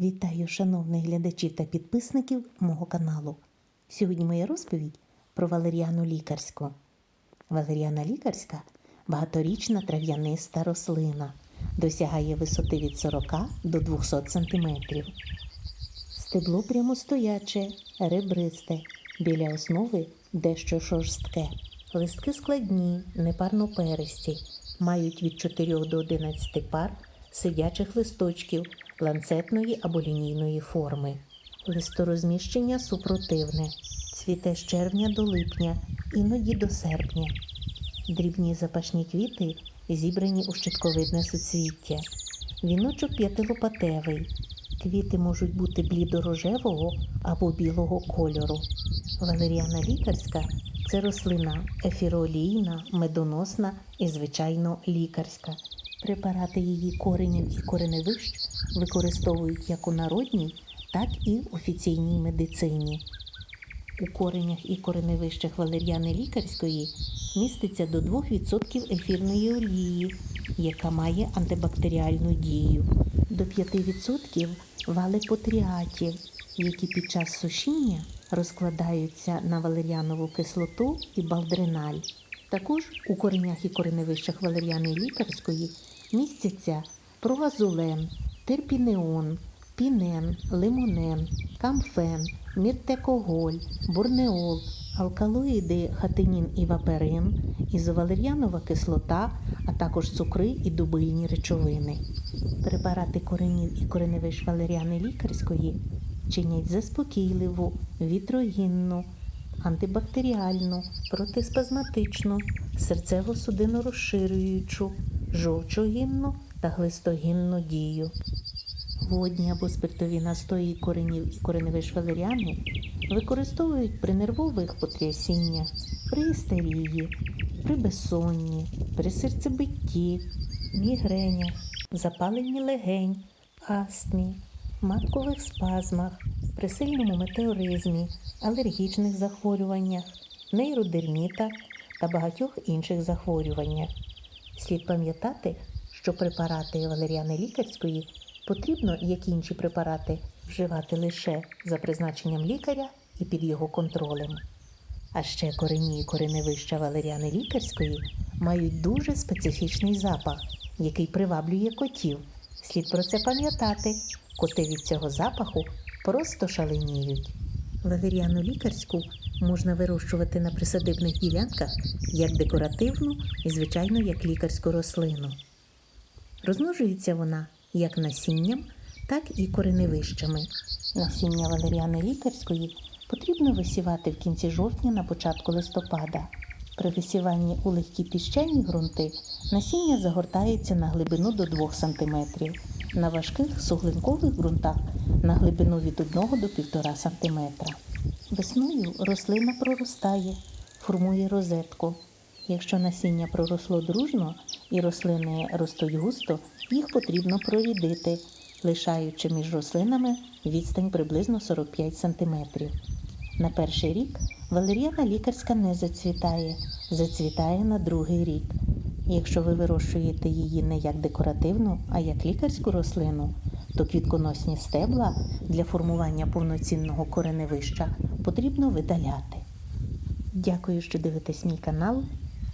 Вітаю шановних глядачів та підписників мого каналу. Сьогодні моя розповідь про валеріану лікарську. Валеріана лікарська багаторічна трав'яниста рослина, досягає висоти від 40 до 200 см. Стебло прямостояче, ребристе, біля основи дещо шорстке. Листки складні, непарноперисті, мають від 4 до 11 пар сидячих листочків ланцетної або лінійної форми. Листорозміщення супротивне, цвіте з червня до липня, іноді до серпня. Дрібні запашні квіти зібрані у щитковидне суцвіття. Віночок п'ятилопатевий. Квіти можуть бути блідорожевого або білого кольору. Валеріана лікарська це рослина ефіролійна, медоносна і, звичайно, лікарська. Препарати її коренів і кореневищ використовують як у народній, так і офіційній медицині. У коренях і кореневищах валеріани лікарської міститься до 2% ефірної олії, яка має антибактеріальну дію, до 5% валепотріатів, які під час сушіння розкладаються на валеріанову кислоту і балдриналь. Також у коренях і кореневищах валеріани лікарської містяться прогазулен, терпінеон, пінен, лимонен, камфен, міртекоголь, бурнеол, алкалоїди хатинін і ваперин, ізовалеріанова кислота, а також цукри і дубильні речовини. Препарати коренів і кореневищ валеріани лікарської чинять заспокійливу, вітрогінну, антибактеріальну, протиспазматичну, серцево-судинно розширюючу, жовчогінну та глистогінну дію. Водні або спиртові настої коренів і кореневиш валеріани використовують при нервових потрясіннях, при істерії, при безсонні, при серцебитті, мігренях, запаленні легень, астмі, маткових спазмах, при сильному метеоризмі, алергічних захворюваннях, нейродермітах та багатьох інших захворюваннях. Слід пам'ятати, що препарати валеріани лікарської потрібно, як інші препарати, вживати лише за призначенням лікаря і під його контролем. А ще корені і кореневища валеріани лікарської мають дуже специфічний запах, який приваблює котів. Слід про це пам'ятати. Коти від цього запаху просто шаленіють. Валеріану лікарську можна вирощувати на присадибних ділянках як декоративну і, звичайно, як лікарську рослину. Розмножується вона як насінням, так і кореневищами. Насіння валеріани лікарської потрібно висівати в кінці жовтня на початку листопада. При висіванні у легкі піщані ґрунти насіння загортається на глибину до 2 см, на важких суглинкових ґрунтах на глибину від 1 до 1,5 см. Весною рослина проростає, формує розетку. Якщо насіння проросло дружно і рослини ростуть густо, їх потрібно прорідити, лишаючи між рослинами відстань приблизно 45 см. На перший рік валеріана лікарська не зацвітає, зацвітає на другий рік. Якщо ви вирощуєте її не як декоративну, а як лікарську рослину, то квітконосні стебла для формування повноцінного кореневища потрібно видаляти. Дякую, що дивитесь мій канал.